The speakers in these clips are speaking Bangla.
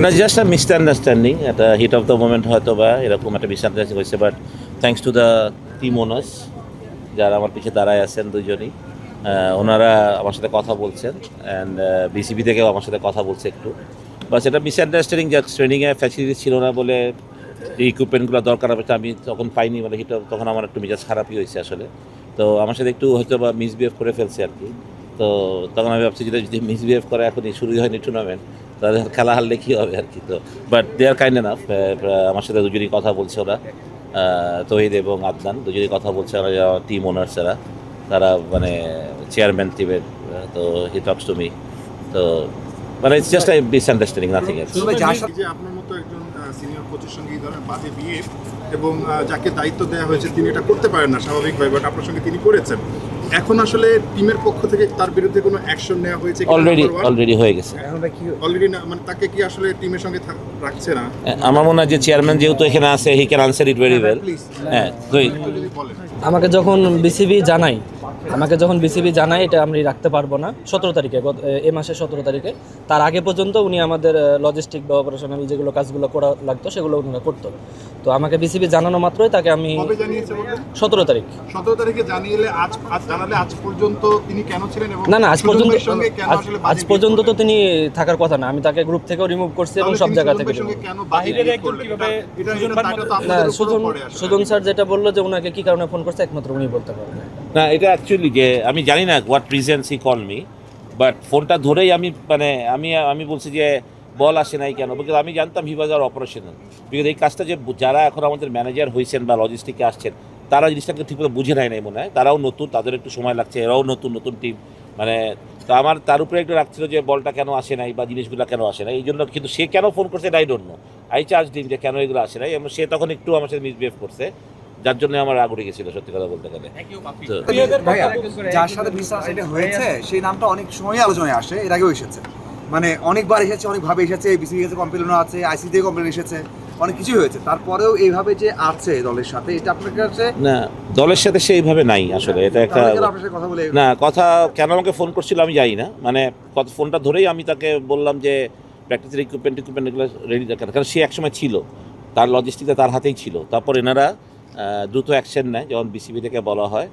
না জাস্ট আ মিসআন্ডারস্ট্যান্ডিং একটা হিট অফ দ্য মোমেন্ট হয়তো বা এরকম একটা মিসআন্ডারস্ট্যান্ডিং হয়েছে but thanks to the team owners যারা আমার পিছিয়ে দাঁড়ায় আছেন দুজনই ওনারা আমার সাথে কথা বলছেন অ্যান্ড বিসিবি থেকেও আমার সাথে কথা বলছে একটু। বা সেটা মিসআন্ডারস্ট্যান্ডিং যা ট্রেনিংয়ে ফ্যাসিলিটি ছিল না বলে যে ইকুইপমেন্টগুলো দরকার হবে আমি তখন পাইনি মানে হিট তখন আমার একটু মেজাজ খারাপই হয়েছে আসলে। তো আমার সাথে একটু হয়তো বা মিসবিহেভ করে ফেলছে আর কি। তো তখন আমি ভাবছি যদি যদি মিসবিহেভ করা এখনই শুরুই হয়নি টুর্নামেন্ট আর খেলা হারলে কী হবে আর কি তো? But they are kind enough আমার সাথে দুজনই কথা বলছে ওরা। তহিদ এবং আদনান দুজনই কথা বলছে ওরা টিম ওনার্স এরা। তারা মানে চেয়ারম্যান টিমের তো হি টক্স টু মি তো মানে it's just a misunderstanding nothing else যে আপনার মতো একজন সিনিয়র কোচের সঙ্গে এই ধরনের বাজে বিয়ে এবং যাকে দায়িত্ব দেওয়া হয়েছে তিনি এটা করতে পারেন না স্বাভাবিকভাবে বাট আপনার সঙ্গে তিনি করেছেন। এখন আসলে টিমের পক্ষ থেকে তার বিরুদ্ধে কোনো অ্যাকশন নেওয়া হয়েছে অলরেডি অলরেডি হয়ে গেছে। এখন ভাই কি অলরেডি না মানে তাকে কি আসলে টিমের সঙ্গে থাক- রাখছে না? আমার মনে হয় যে চেয়ারম্যান যেহেতু এখানে আছে he can answer it very well হ্যাঁ বলেন। আমাকে যখন বিসিবি জানাই আমাকে যখন বিসিবি জানাই এটা আমি রাখতে পারব না। সতেরো তারিখে গত এ মাসের সতেরো তারিখে। তার আগে পর্যন্ত উনি আমাদের লজিস্টিক বা অপারেশনাল যেগুলো কাজগুলো করা লাগতো সেগুলো উনারা করতো। তো আমাকে বিসিবি জানানো মাত্রই তাকে আমি সতেরো তারিখ। সতেরো তারিখে জানিয়ে আজ আজ জানালে আজ পর্যন্ত তিনি কেন ছিলেন না না আজ পর্যন্ত আজ- পর্যন্ত তো তিনি থাকার কথা না। আমি তাকে গ্রুপ থেকেও রিমুভ করছি এবং সব জায়গা থেকে সুজন স্যার যেটা বলল যে ওনাকে কি কারণে ফোন করছে একমাত্র উনি বলতে পারবেন। না, এটা অ্যাকচুয়ালি যে, আমি জানি না what reasons he call me but ফোনটা ধরেই আমি মানে আমি আমি বলছি যে, বল আসে নাই কেন? বিকজ আমি জানতাম হি ওয়াজ আর অপারেশনাল বিকজ এই কাজটা যে, যারা এখন আমাদের ম্যানেজার হয়েছেন বা লজিস্টিকে আসছেন, তারা জিনিসটাকে ঠিকমতো বুঝে নেয় নাই মনে হয়। তারাও নতুন, তাদের একটু সময় লাগছে, এরাও নতুন নতুন টিম মানে তো আমার, তার উপরে একটু রাখছিল যে, বলটা কেন আসে নাই বা জিনিসগুলো কেন আসে নাই? এই জন্য কিন্তু সে কেন ফোন করছে I don't know I charge দিন যে, কেন এগুলো আসে নাই? এবং সে তখন একটু আমার সাথে মিসবিহেভ করছে। যার জন্য আমার রাগ উঠে গেছিল সত্যি কথা বলতে গেলে। যার সাথে মিসআন্ডারস্ট্যান্ডিং হয়েছে সেই নামটা অনেক সময় আলোচনায় আসে এর আগেও এসেছে। মানে অনেকবার এসেছে অনেকভাবে এসেছে বিসিবি কাছে কমপ্লেনও আছে আইসি থেকে কমপ্লেন এসেছে অনেক কিছুই হয়েছে। তারপরেও এইভাবে যে আছে দলের সাথে এটা আপনার কাছে না দলের সাথে সেইভাবে নাই আসলে এটা একটা না কথা কেন আমাকে ফোন করছিল আমি জানি না। মানে কত ফোনটা ধরেই আমি তাকে বললাম যে প্র্যাকটিসের ইকুইপমেন্ট ইকুইপমেন্ট এগুলো রেডি রাখেন কারণ সে একসময় ছিল তার লজিস্টিকটা তার হাতেই ছিল। তারপর এনারা দ্রুত অ্যাকশন নেয়, যখন বিসিবি থেকে বলা হয়।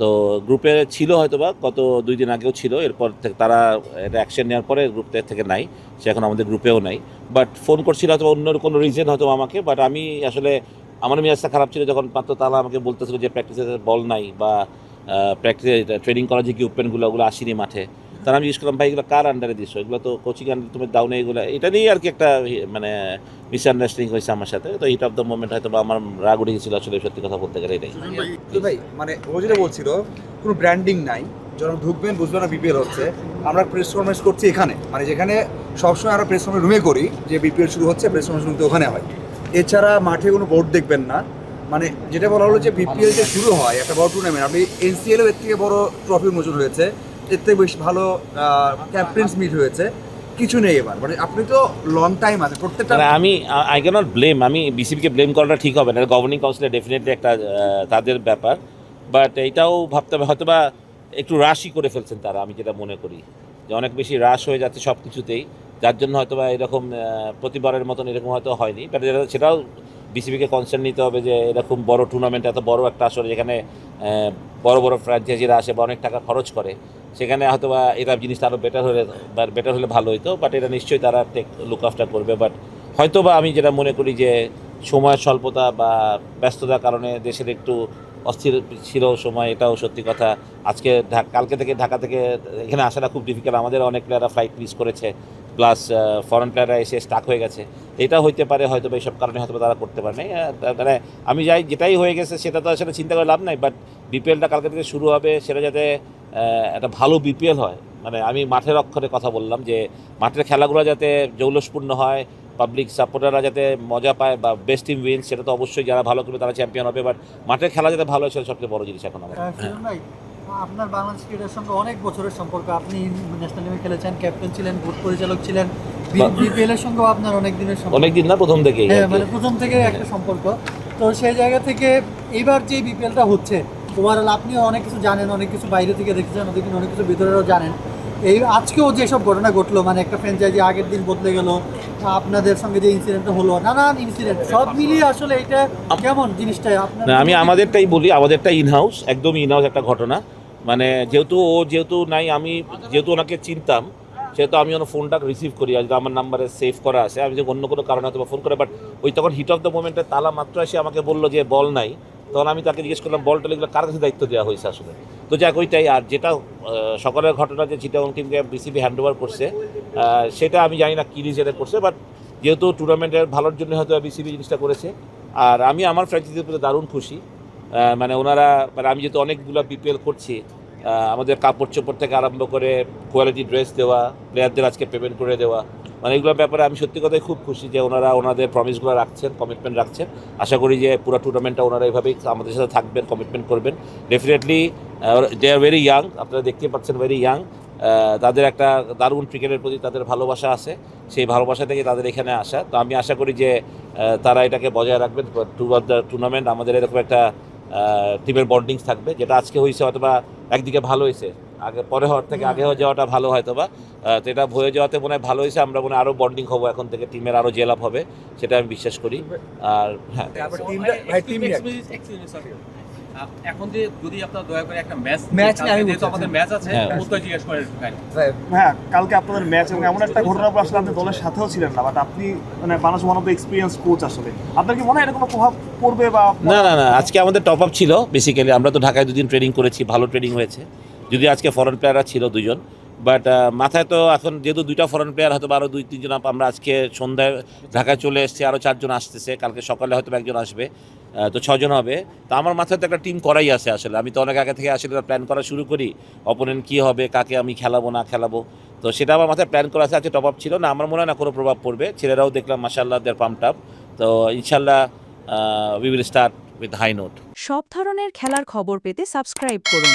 তো গ্রুপে ছিল হয়তো বা গত দুই দিন আগেও ছিল, এরপর থেকে তারা এটা অ্যাকশন নেওয়ার পরে গ্রুপ থেকে নাই, সে এখন আমাদের গ্রুপেও নাই। বাট ফোন করছিল হয়তো অন্য কোনো রিজন হয়তো আমাকে বাট আমি আসলে, আমার মেজাজটা খারাপ ছিল যখন মাত্র তারা আমাকে বলতেছিল যে প্র্যাকটিসে বল নাই, বা প্র্যাকটিসে ট্রেনিং করার যে ইকুইপমেন্টগুলো ওগুলো আসেনি মাঠে। তারা আমি ইউজ করলাম, ভাই, এগুলো কার আন্ডারে দিছো? এগুলো তো কোচিং আন্ডারে তুমি দাও না এগুলো। এটা নিয়েই আর কি একটা মানে মিসআন্ডারস্ট্যান্ডিং হয়েছে আমার সাথে। তো হিট অফ দ্য মোমেন্ট হয়তো বা আমার রাগ উঠে গেছিল আসলে সত্যি কথা বলতে গেলে এটাই। ভাই মানে ও যেটা বলছিল, কোনো ব্র্যান্ডিং নাই, যখন ঢুকবেন বুঝবেন না বিপিএল হচ্ছে। আমরা প্রেস কনফারেন্স করছি এখানে মানে যেখানে সবসময় আমরা প্রেস কনফারেন্স রুমে করি, যে বিপিএল শুরু হচ্ছে প্রেস কনফারেন্স রুম তো ওখানে হয়। এছাড়া মাঠে কোনো বোর্ড দেখবেন না। মানে যেটা বলা হলো যে বিপিএল যে শুরু হয়, একটা বড় টুর্নামেন্ট আপনি এনসিএলও এর থেকে বড় ট্রফি উন্মোচন হয়েছে। থেকে বেশ ভালো ক্যাপ্টেন্স মিট হয়েছে। কিছু নেই এবার মানে আপনি তো লং টাইম আছে প্রত্যেকটা মানে আমি আই ক্যানট ব্লেম আমি বিসিবিকে ব্লেম করাটা ঠিক হবে না গভর্নিং কাউন্সিলে ডেফিনেটলি একটা তাদের ব্যাপার। বাট এইটাও ভাবতে হবে হয়তো বা একটু রাশই করে ফেলছেন তারা, আমি যেটা মনে করি। যে অনেক বেশি রাশ হয়ে যাচ্ছে সব কিছুতেই যার জন্য হয়তো বা এরকম প্রতিবারের মতন এরকম হয়তো হয়নি। বাট সেটাও বিসিবিকে কনসার্ন নিতে হবে যে এরকম বড় টুর্নামেন্ট এত বড় একটা আসলে যেখানে বড় বড় ফ্র্যাঞ্চাইজিরা আসে বা অনেক টাকা খরচ করে সেখানে হয়তো বা এটা জিনিসটা আরও বেটার হলে, বা বেটার হলে ভালো হতো বাট এটা নিশ্চয়ই তারা টেক লুক আফটার করবে। বাট হয়তো বা আমি যেটা মনে করি যে সময় স্বল্পতা বা ব্যস্ততার কারণে দেশের একটু অস্থির ছিল সময়, এটাও সত্যি কথা। আজকে কালকে থেকে ঢাকা থেকে এখানে আসাটা খুব ডিফিকাল্ট আমাদের অনেক প্লেয়াররা ফ্লাইট মিস করেছে। প্লাস ফরেন প্লেয়াররা এসে স্টাক হয়ে গেছে। এটা হইতে পারে হয়তো বা এইসব কারণে হয়তো তারা করতে পারে মানে আমি যাই, যেটাই হয়ে গেছে, সেটা তো আসলে চিন্তা করে লাভ নাই। বাট বিপিএলটা কালকে থেকে শুরু হবে, সেটা যাতে একটা ভালো বিপিএল হয়। মানে আমি মাঠের অক্ষরে কথা বললাম যে মাঠের খেলাগুলো যাতে জৌলসপূর্ণ হয় পাবলিক সাপোর্টাররা যাতে মজা পায় বা বেস্ট টিম উইন সেটা তো অবশ্যই যারা ভালো করবে তারা চ্যাম্পিয়ন হবে বাট মাঠের খেলা যাতে ভালো হয় সেটা সবচেয়ে বড় জিনিস এখন আমার ভাই আপনার বাংলাদেশ ক্রিকেটের সঙ্গে অনেক বছরের সম্পর্ক আপনি ন্যাশনাল টিমে খেলেছেন ক্যাপ্টেন ছিলেন বোর্ড পরিচালক ছিলেন বিপিএল এর সঙ্গেও আপনার অনেক দিনের সম্পর্ক। অনেক দিন না প্রথম থেকেই হ্যাঁ মানে প্রথম থেকে একটা সম্পর্ক। তো সেই জায়গা থেকে এইবার যে বিপিএলটা হচ্ছে ওভারঅল আপনিও অনেক কিছু জানেন, অনেক কিছু বাইরে থেকে দেখেছেন ওদিকে অনেক কিছু ভিতরেও জানেন। এই আজকেও যেসব ঘটনা ঘটলো মানে একটা ফ্র্যাঞ্চাইজি আগের দিন বদলে গেল, আপনাদের সঙ্গে যে ইনসিডেন্টটা হলো, নানান ইনসিডেন্ট সব মিলিয়ে আসলে এটা কেমন জিনিসটা? আপনার আমি আমাদেরটাই বলি, আমাদেরটা ইনহাউস একদম ইনহাউস একটা ঘটনা। মানে যেহেতু ও যেহেতু নাই, আমি যেহেতু ওনাকে চিনতাম, সেহেতু আমি ওনার ফোনটা রিসিভ করি আর আমার নাম্বারে সেভ করা আছে। আমি যে অন্য কোনো কারণে হয়তো ফোন করে বাট ওই তখন হিট অফ দ্য মোমেন্টে তালা মাত্র এসে আমাকে বলল যে, বল নাই। তখন আমি তাকে জিজ্ঞেস করলাম বলটা এগুলো কার কাছে দায়িত্ব দেওয়া হয়েছে আসলে? তো যাক, ওইটাই। আর যেটা সকালের ঘটনা যে চিটাগং টিমকে বিসিবি হ্যান্ড ওভার করছে সেটা আমি জানি না কী রিজনে করছে বাট যেহেতু টুর্নামেন্টের ভালোর জন্য হয়তো বিসিবি জিনিসটা করেছে। আর আমি আমার ফ্র্যাঞ্চাইজির প্রতি দারুণ খুশি। মানে ওনারা মানে আমি যেহেতু অনেকগুলো বিপিএল করছি আমাদের কাপড় চোপড় থেকে আরম্ভ করে কোয়ালিটি ড্রেস দেওয়া প্লেয়ারদের আজকে পেমেন্ট করে দেওয়া মানে এগুলোর ব্যাপারে আমি সত্যি কথাই খুব খুশি যে ওনারা ওনাদের প্রমিসগুলো রাখছেন কমিটমেন্ট রাখছেন। আশা করি যে পুরো টুর্নামেন্টটা ওনারা এইভাবেই আমাদের সাথে থাকবেন কমিটমেন্ট করবেন। Definitely they are very young আপনারা দেখতে পাচ্ছেন ভেরি ইয়াং তাদের একটা দারুণ ক্রিকেটের প্রতি তাদের ভালোবাসা আছে। সেই ভালোবাসা থেকে তাদের এখানে আসা। তো আমি আশা করি যে তারা এটাকে বজায় রাখবেন। টু অফ দ্য টুর্নামেন্ট আমাদের এরকম একটা টিমের বন্ডিংস থাকবে, যেটা আজকে হয়েছে অথবা একদিকে ভালো হয়েছে। আগে পরে হওয়ার থেকে আগে হয়ে যাওয়াটা ভালো হয়তো বা তো এটা হয়ে যাওয়াতে মনে হয় ভালো হয়েছে আমরা মনে হয় আরও বন্ডিং হব এখন থেকে টিমের আরও জেল আপ হবে সেটা আমি বিশ্বাস করি। আর হ্যাঁ। তারপর টিমটা ভাই টিম এখন যে যদি আপনারা দয়া করে একটা ম্যাচ Match আমি বলছি। আমাদের ম্যাচ আছে। জিজ্ঞেস করেন কালকে আপনাদের ম্যাচ এবং এমন একটা আসলে আপনি দলের সাথেও ছিলেন না বাট আপনি মানে one of the experience coach আসলে। আপনার কি মনে হয় এটা কোনো প্রভাব পড়বে বা না না না আজকে আমাদের টপ আপ ছিল বেসিক্যালি আমরা তো ঢাকায় দুদিন ট্রেনিং করেছি ভালো ট্রেনিং হয়েছে। যদি আজকে ফরেন প্লেয়াররা ছিল দুজন বাট মাথায় তো এখন যেহেতু দুইটা ফরেন প্লেয়ার হয়তো আরও দুই, তিনজন আমরা আজকে সন্ধ্যায় ঢাকায় চলে এসেছি আরও চারজন আসতেছে, কালকে সকালে হয়তো একজন আসবে তো ছজন হবে। তো আমার মাথায় তো একটা টিম করাই আছে আসলে। আমি তো অনেক আগে থেকে আসলে প্ল্যান করা শুরু করি অপোনেন্ট কী হবে, কাকে আমি খেলাবো, না খেলাবো। তো সেটা আমার মাথায় প্ল্যান করা আছে, আজকে টপ আপ ছিল। না, আমার মনে হয় না কোনো প্রভাব পড়বে। ছেলেরাও দেখলাম মাসাল্লাহ দের পাম্প আপ তো ইনশাল্লাহ we will start with high note সব ধরনের খেলার খবর পেতে সাবস্ক্রাইব করুন।